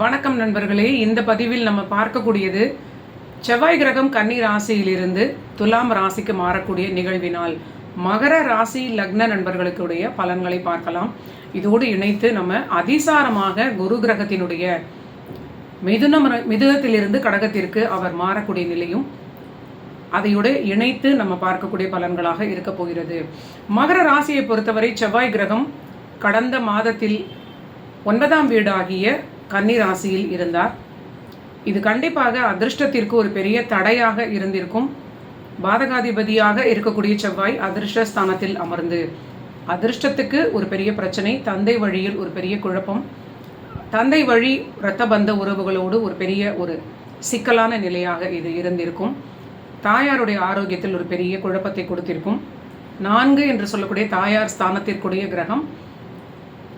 வணக்கம் நண்பர்களே இந்த பதிவில் நம்ம பார்க்கக்கூடியது செவ்வாய் கிரகம் கன்னி ராசியிலிருந்து துலாம் ராசிக்கு மாறக்கூடிய நிகழ்வினால் மகர ராசி லக்ன நண்பர்களுக்குடைய பலன்களை பார்க்கலாம். இதோடு இணைத்து நம்ம அதிசாரமாக குரு கிரகத்தினுடைய மிதுனம் மிதுனத்திலிருந்து கடகத்திற்கு அவர் மாறக்கூடிய நிலையும் அதையோடு இணைத்து நம்ம பார்க்கக்கூடிய பலன்களாக இருக்க போகிறது. மகர ராசியை பொறுத்தவரை செவ்வாய் கிரகம் கடந்த மாதத்தில் ஒன்பதாம் வீடாகிய கன்னி ராசியில் இருந்தார். இது கண்டிப்பாக அதிர்ஷ்டத்திற்கு ஒரு பெரிய தடையாக இருந்திருக்கும். பாதகாதிபதியாக இருக்கக்கூடிய செவ்வாய் அதிர்ஷ்ட ஸ்தானத்தில் அமர்ந்து அதிர்ஷ்டத்துக்கு ஒரு பெரிய பிரச்சனை தந்தை வழியில் ஒரு பெரிய குழப்பம். தந்தை வழி இரத்த பந்த உறவுகளோடு ஒரு பெரிய ஒரு சிக்கலான நிலையாக இது இருந்திருக்கும். தாயாருடைய ஆரோக்கியத்தில் ஒரு பெரிய குழப்பத்தை கொடுத்திருக்கும். நான்கு என்று சொல்லக்கூடிய தாயார் ஸ்தானத்திற்குரிய கிரகம்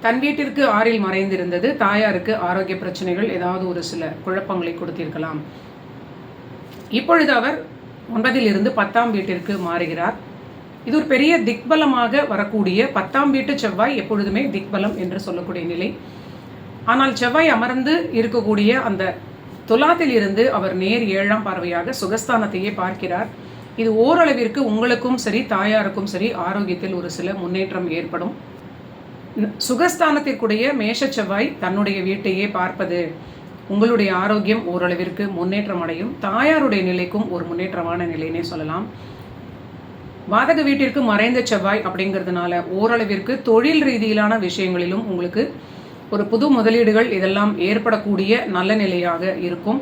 தன் வீட்டிற்கு ஆறில் மறைந்திருந்தது. தாயாருக்கு ஆரோக்கிய பிரச்சனைகள் ஏதாவது ஒரு சில குழப்பங்களை கொடுத்திருக்கலாம். இப்பொழுது அவர் ஒன்பதில் இருந்து பத்தாம் வீட்டிற்கு மாறுகிறார். இது ஒரு பெரிய திக்பலமாக வரக்கூடிய பத்தாம் வீட்டு செவ்வாய் எப்பொழுதுமே திக்பலம் என்று சொல்லக்கூடிய நிலை. ஆனால் செவ்வாய் அமர்ந்து இருக்கக்கூடிய அந்த துலாத்தில் இருந்து அவர் நேர் ஏழாம் பார்வையாக சுகஸ்தானத்தையே பார்க்கிறார். இது ஓரளவிற்கு உங்களுக்கும் சரி தாயாருக்கும் சரி ஆரோக்கியத்தில் ஒரு சில முன்னேற்றம் ஏற்படும். சுகஸ்தானத்திற்குடைய மேஷ செவ்வாய் தன்னுடைய வீட்டையே பார்ப்பது. உங்களுடைய ஆரோக்கியம் ஓரளவிற்கு முன்னேற்றம் அடையும் தாயாருடைய நிலைக்கும் ஒரு முன்னேற்றமான நிலைனே சொல்லலாம். வாதக வீட்டிற்கு மறைந்த செவ்வாய் அப்படிங்கிறதுனால ஓரளவிற்கு தொழில் ரீதியிலான விஷயங்களிலும் உங்களுக்கு ஒரு புது முதலீடுகள் இதெல்லாம் ஏற்படக்கூடிய நல்ல நிலையாக இருக்கும்.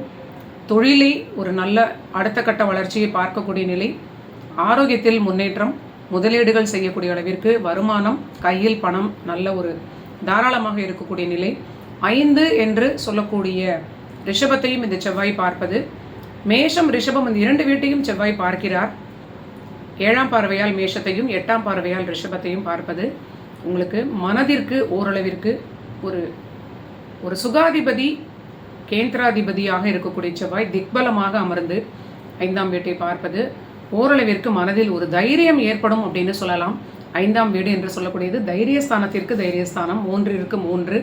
தொழிலை ஒரு நல்ல அடுத்த கட்ட வளர்ச்சியை பார்க்கக்கூடிய நிலை. ஆரோக்கியத்தில் முன்னேற்றம் முதலீடுகள் செய்யக்கூடிய அளவிற்கு வருமானம் கையில் பணம் நல்ல ஒரு தாராளமாக இருக்கக்கூடிய நிலை. ஐந்து என்று சொல்லக்கூடிய ரிஷபத்தையும் இந்த செவ்வாய் பார்ப்பது. மேஷம் ரிஷபம் இந்த இரண்டு வீட்டையும் செவ்வாய் பார்க்கிறார். ஏழாம் பார்வையால் மேஷத்தையும் எட்டாம் பார்வையால் ரிஷபத்தையும் பார்ப்பது. உங்களுக்கு மனதிற்கு ஓரளவிற்கு ஒரு ஒரு சுகாதிபதி கேந்திராதிபதியாக இருக்கக்கூடிய செவ்வாய் திக்பலமாக அமர்ந்து ஐந்தாம் வீட்டை பார்ப்பது. ஓரளவிற்கு மனதில் ஒரு தைரியம் ஏற்படும் அப்படின்னு சொல்லலாம். ஐந்தாம் வீடு என்று சொல்லக்கூடியது தைரியஸ்தானத்திற்கு தைரியஸ்தானம் மூன்றிற்கு மூன்று.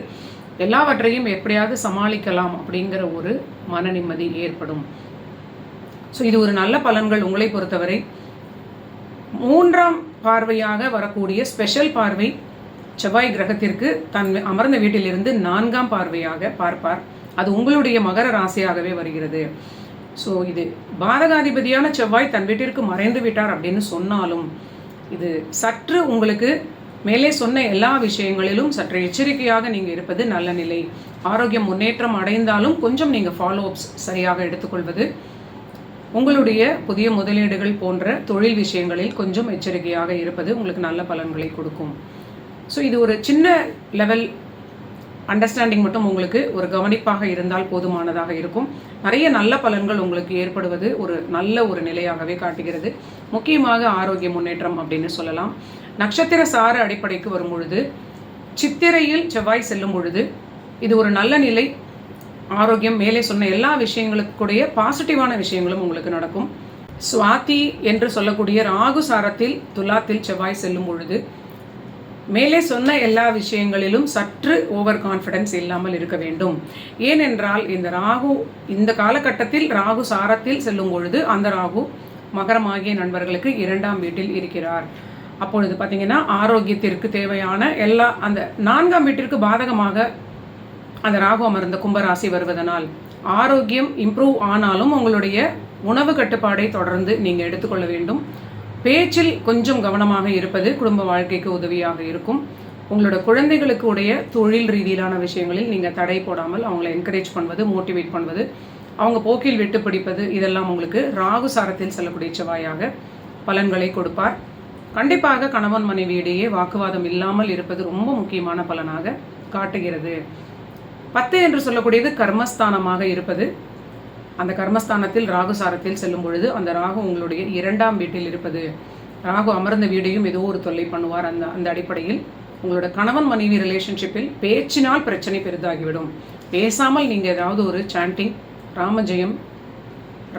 எல்லாவற்றையும் எப்படியாவது சமாளிக்கலாம் அப்படிங்கிற ஒரு மன நிம்மதி ஏற்படும். ஸோ இது ஒரு நல்ல பலன்கள் உங்களை பொறுத்தவரை. மூன்றாம் பார்வையாக வரக்கூடிய ஸ்பெஷல் பார்வை செவ்வாய் கிரகத்திற்கு தன் அமர்ந்த வீட்டிலிருந்து நான்காம் பார்வையாக பார்ப்பார். அது உங்களுடைய மகர ராசியாகவே வருகிறது. ஸோ இது பாரதாதிபதியான செவ்வாய் தன் வீட்டிற்கு மறைந்து விட்டார் அப்படின்னு சொன்னாலும் இது சற்று உங்களுக்கு மேலே சொன்ன எல்லா விஷயங்களிலும் சற்று எச்சரிக்கையாக நீங்கள் இருப்பது நல்ல நிலை. ஆரோக்கியம் முன்னேற்றம் அடைந்தாலும் கொஞ்சம் நீங்கள் ஃபாலோ அப்ஸ் சரியாக எடுத்துக்கொள்வது உங்களுடைய புதிய முதலீடுகள் போன்ற தொழில் விஷயங்களில் கொஞ்சம் எச்சரிக்கையாக இருப்பது உங்களுக்கு நல்ல பலன்களை கொடுக்கும். ஸோ இது ஒரு சின்ன லெவல் அண்டர்ஸ்டாண்டிங் மட்டும் உங்களுக்கு ஒரு கவனிப்பாக இருந்தால் போதுமானதாக இருக்கும். நிறைய நல்ல பலன்கள் உங்களுக்கு ஏற்படுவது ஒரு நல்ல ஒரு நிலையாகவே காட்டுகிறது. முக்கியமாக ஆரோக்கிய முன்னேற்றம் அப்படின்னு சொல்லலாம். நட்சத்திர சார அடிப்படைக்கு வரும் பொழுது சித்திரையில் செவ்வாய் செல்லும் பொழுது இது ஒரு நல்ல நிலை. ஆரோக்கியம் மேலே சொன்ன எல்லா விஷயங்களுக்குடைய பாசிட்டிவான விஷயங்களும் உங்களுக்கு நடக்கும். சுவாதி என்று சொல்லக்கூடிய ராகு சாரத்தில் துலாத்தில் செவ்வாய் செல்லும் பொழுது மேலே சொன்ன எல்லா விஷயங்களிலும் சற்று ஓவர் கான்ஃபிடன்ஸ் இல்லாமல் இருக்க வேண்டும். ஏனென்றால் இந்த ராகு இந்த காலகட்டத்தில் ராகு சாரத்தில் செல்லும் பொழுது அந்த ராகு மகரமாகிய நண்பர்களுக்கு இரண்டாம் வீட்டில் இருக்கிறார். அப்பொழுது பார்த்தீங்கன்னா ஆரோக்கியத்திற்கு தேவையான எல்லா அந்த நான்காம் வீட்டிற்கு பாதகமாக அந்த ராகு அமர்ந்த கும்பராசி வருவதனால் ஆரோக்கியம் இம்ப்ரூவ் ஆனாலும் உங்களுடைய உணவு கட்டுப்பாடை தொடர்ந்து நீங்கள் எடுத்துக்கொள்ள வேண்டும். பேச்சில் கொஞ்சம் கவனமாக இருப்பது குடும்ப வாழ்க்கைக்கு உதவியாக இருக்கும். உங்களோட குழந்தைகளுக்கு உடைய தொழில் ரீதியிலான விஷயங்களில் நீங்கள் தடை போடாமல் அவங்கள என்கரேஜ் பண்ணுவது மோட்டிவேட் பண்ணுவது அவங்க போக்கில் விட்டு பிடிப்பது இதெல்லாம் உங்களுக்கு ராகு சாரத்தில் செல்லக்கூடிய செவ்வாயாக பலன்களை கொடுப்பார். கண்டிப்பாக கணவன் மனைவியிடையே வாக்குவாதம் இல்லாமல் இருப்பது ரொம்ப முக்கியமான பலனாக காட்டுகிறது. பத்து என்று சொல்லக்கூடியது கர்மஸ்தானமாக இருப்பது. அந்த கர்மஸ்தானத்தில் ராகு சாரத்தில் செல்லும் பொழுது அந்த ராகு உங்களுடைய இரண்டாம் வீட்டில் இருப்பது. ராகு அமர்ந்த வீடையும் ஏதோ ஒரு தொல்லை பண்ணுவார். அந்த அந்த அடிப்படையில் உங்களோட கணவன் மனைவி ரிலேஷன்ஷிப்பில் பேச்சினால் பிரச்சனை பெரிதாகிவிடும். பேசாமல் நீங்கள் ஏதாவது ஒரு சாண்டிங் ராமஜெயம்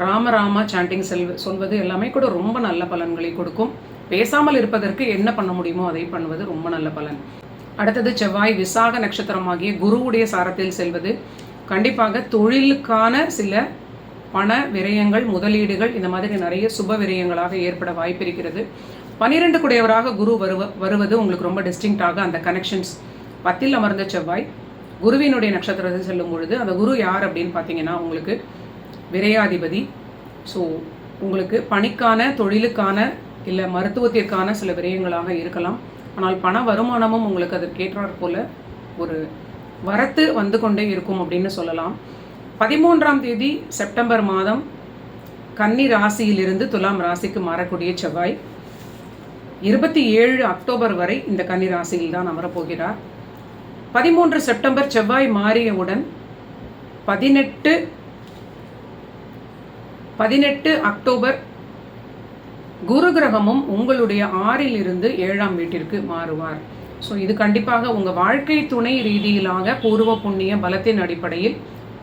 ராம ராமா சாண்டிங் செல் சொல்வது எல்லாமே கூட ரொம்ப நல்ல பலன்களை கொடுக்கும். பேசாமல் இருப்பதற்கு என்ன பண்ண முடியுமோ அதை பண்ணுவது ரொம்ப நல்ல பலன். அடுத்தது செவ்வாய் விசாக நட்சத்திரமாகிய குருவுடைய சாரத்தில் செல்வது. கண்டிப்பாக தொழிலுக்கான சில பண விரயங்கள் முதலீடுகள் இந்த மாதிரி நிறைய சுப விரயங்களாக ஏற்பட வாய்ப்பு இருக்கிறது. பன்னிரெண்டு குடையவராக குரு வருவ வருவது உங்களுக்கு ரொம்ப டிஸ்டிங்டாக அந்த கனெக்ஷன்ஸ் பத்தில் அமர்ந்த செவ்வாய் குருவினுடைய நட்சத்திரத்தை செல்லும் பொழுது அந்த குரு யார் அப்படின்னு பார்த்தீங்கன்னா உங்களுக்கு விரையாதிபதி. ஸோ உங்களுக்கு பணிக்கான தொழிலுக்கான இல்லை மருத்துவத்திற்கான சில விரயங்களாக இருக்கலாம். ஆனால் பண வருமானமும் உங்களுக்கு அதற்கேற்றாற் போல ஒரு வரத்து வந்து கொண்டே இருக்கும் அப்படின்னு சொல்லலாம். பதிமூன்றாம் தேதி செப்டம்பர் மாதம் கன்னி ராசியிலிருந்து துலாம் ராசிக்கு மாறக்கூடிய செவ்வாய். இருபத்தி ஏழு அக்டோபர் வரை இந்த கன்னி ராசியில் தான் அமரப்போகிறார். பதிமூன்று செப்டம்பர் செவ்வாய் மாறியவுடன் பதினெட்டு பதினெட்டு அக்டோபர் குரு கிரகமும் உங்களுடைய ஆறில் இருந்து ஏழாம் வீட்டிற்கு மாறுவார். ஸோ இது கண்டிப்பாக உங்கள் வாழ்க்கை துணை ரீதியிலாக பூர்வ புண்ணிய பலத்தின் அடிப்படையில்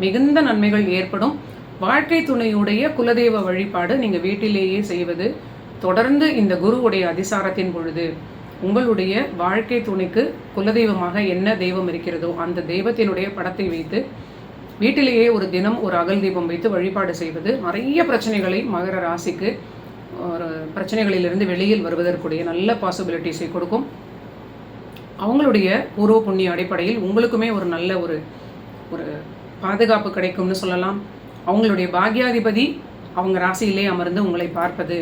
மிகுந்த நன்மைகள் ஏற்படும். வாழ்க்கை துணையுடைய குலதெய்வ வழிபாடு நீங்கள் வீட்டிலேயே செய்வது தொடர்ந்து இந்த குருவுடைய அதிசாரத்தின் பொழுது. உங்களுடைய வாழ்க்கை துணைக்கு குலதெய்வமாக என்ன தெய்வம் இருக்கிறதோ அந்த தெய்வத்தினுடைய படத்தை வைத்து வீட்டிலேயே ஒரு தினம் ஒரு அகல் தீபம் வைத்து வழிபாடு செய்வது நிறைய பிரச்சனைகளை மகர ராசிக்கு ஒரு பிரச்சனைகளிலிருந்து வெளியில் வருவதற்குடைய நல்ல பாசிபிலிட்டிஸை கொடுக்கும். அவங்களுடைய பூர்வ புண்ணிய அடிப்படையில் உங்களுக்குமே ஒரு நல்ல ஒரு ஒரு பாதுகாப்பு கிடைக்கும்னு சொல்லலாம். அவங்களுடைய பாக்யாதிபதி அவங்க ராசியிலே அமர்ந்து உங்களை பார்ப்பது.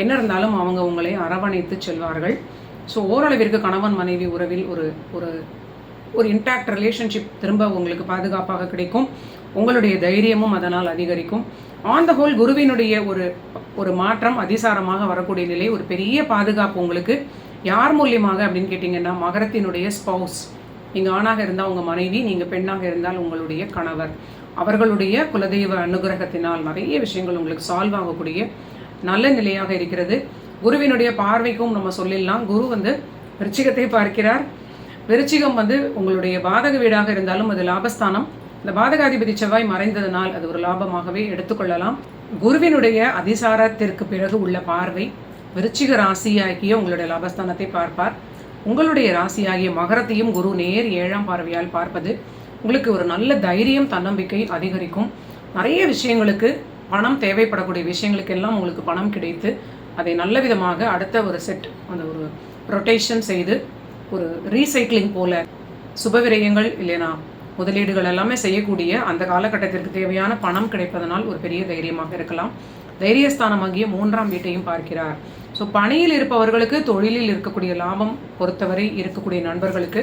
என்ன இருந்தாலும் அவங்க உங்களை அரவணைத்து செல்வார்கள். ஸோ ஓரளவிற்கு கணவன் மனைவி உறவில் ஒரு ஒரு ஒரு இன்டாக்ட் ரிலேஷன்ஷிப் திரும்ப உங்களுக்கு பாதுகாப்பாக கிடைக்கும். உங்களுடைய தைரியமும் அதனால் அதிகரிக்கும். ஆன் த ஹோல் குருவினுடைய ஒரு ஒரு மாற்றம் அதிசாரமாக வரக்கூடிய நிலை ஒரு பெரிய பாதுகாப்பு உங்களுக்கு. யார் மூலியமாக அப்படின்னு கேட்டிங்கன்னா மகரத்தினுடைய ஸ்பவுஸ் நீங்கள் ஆணாக இருந்தால் உங்கள் மனைவி நீங்கள் பெண்ணாக இருந்தால் உங்களுடைய கணவர். அவர்களுடைய குலதெய்வ அனுகிரகத்தினால் நிறைய விஷயங்கள் உங்களுக்கு சால்வ் ஆகக்கூடிய நல்ல நிலையாக இருக்கிறது. குருவினுடைய பார்வைக்கும் நம்ம சொல்லிடலாம். குரு வந்து விருச்சிகத்தை பார்க்கிறார். விருச்சிகம் வந்து உங்களுடைய பாதக வீடாக இருந்தாலும் அது லாபஸ்தானம். இந்த பாதகாதிபதி செவ்வாய் மறைந்ததனால் அது ஒரு லாபமாகவே எடுத்துக்கொள்ளலாம். குருவினுடைய அதிசாரத்திற்கு பிறகு உள்ள பார்வை விருச்சிக ராசியாகிய உங்களுடைய லாபஸ்தானத்தை பார்ப்பார். உங்களுடைய ராசியாகிய மகரத்தையும் குரு நேர் ஏழாம் பார்வையால் பார்ப்பது உங்களுக்கு ஒரு நல்ல தைரியம் தன்னம்பிக்கை அதிகரிக்கும். நிறைய விஷயங்களுக்கு பணம் தேவைப்படக்கூடிய விஷயங்களுக்கெல்லாம் உங்களுக்கு பணம் கிடைத்து அதை நல்ல விதமாக அடுத்த ஒரு செட் அந்த ஒரு ரொட்டேஷன் செய்து ஒரு ரீசைக்கிளிங் போல சுபவிரயங்கள் இல்லைனா முதலீடுகள் எல்லாமே செய்யக்கூடிய அந்த காலகட்டத்திற்கு தேவையான பணம் கிடைப்பதனால் ஒரு பெரிய தைரியமாக இருக்கலாம். தைரியஸ்தானமாகிய மூன்றாம் வீட்டையும் பார்க்கிறார். ஸோ பணியில் இருப்பவர்களுக்கு தொழிலில் இருக்கக்கூடிய லாபம் பொறுத்தவரை இருக்கக்கூடிய நண்பர்களுக்கு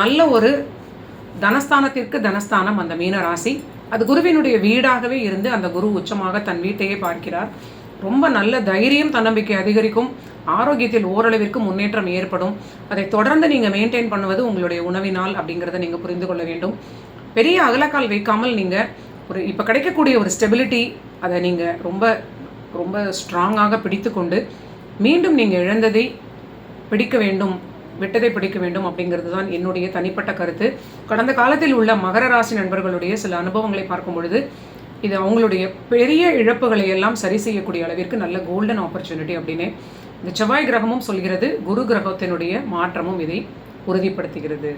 நல்ல ஒரு தனஸ்தானத்திற்கு தனஸ்தானம் அந்த மீன ராசி. அது குருவினுடைய வீடாகவே இருந்து அந்த குரு உச்சமாக தன் வீட்டையே பார்க்கிறார். ரொம்ப நல்ல தைரியம் தன்னம்பிக்கை அதிகரிக்கும். ஆரோக்கியத்தில் ஓரளவிற்கு முன்னேற்றம் ஏற்படும். அதை தொடர்ந்து நீங்கள் மெயின்டைன் பண்ணுவது உங்களுடைய உணவினால் அப்படிங்கிறத நீங்கள் புரிந்து கொள்ள வேண்டும். பெரிய அகலக்கால் வைக்காமல் நீங்கள் ஒரு இப்போ கிடைக்கக்கூடிய ஒரு ஸ்டெபிலிட்டி அதை நீங்கள் ரொம்ப ரொம்ப ஸ்ட்ராங்காக பிடித்து கொண்டு மீண்டும் நீங்கள் இழந்ததை பிடிக்க வேண்டும் விட்டதை பிடிக்க வேண்டும் அப்படிங்கிறது தான் என்னுடைய தனிப்பட்ட கருத்து. கடந்த காலத்தில் உள்ள மகர ராசி நண்பர்களுடைய சில அனுபவங்களை பார்க்கும் பொழுது இது அவங்களுடைய பெரிய இழப்புகளை எல்லாம் சரி செய்யக்கூடிய அளவிற்கு நல்ல கோல்டன் ஆப்பர்ச்சுனிட்டி அப்படின்னு இந்த செவ்வாய் கிரகமும் சொல்கிறது குரு கிரகத்தினுடைய மாற்றமும் இதை உறுதிப்படுத்துகிறது.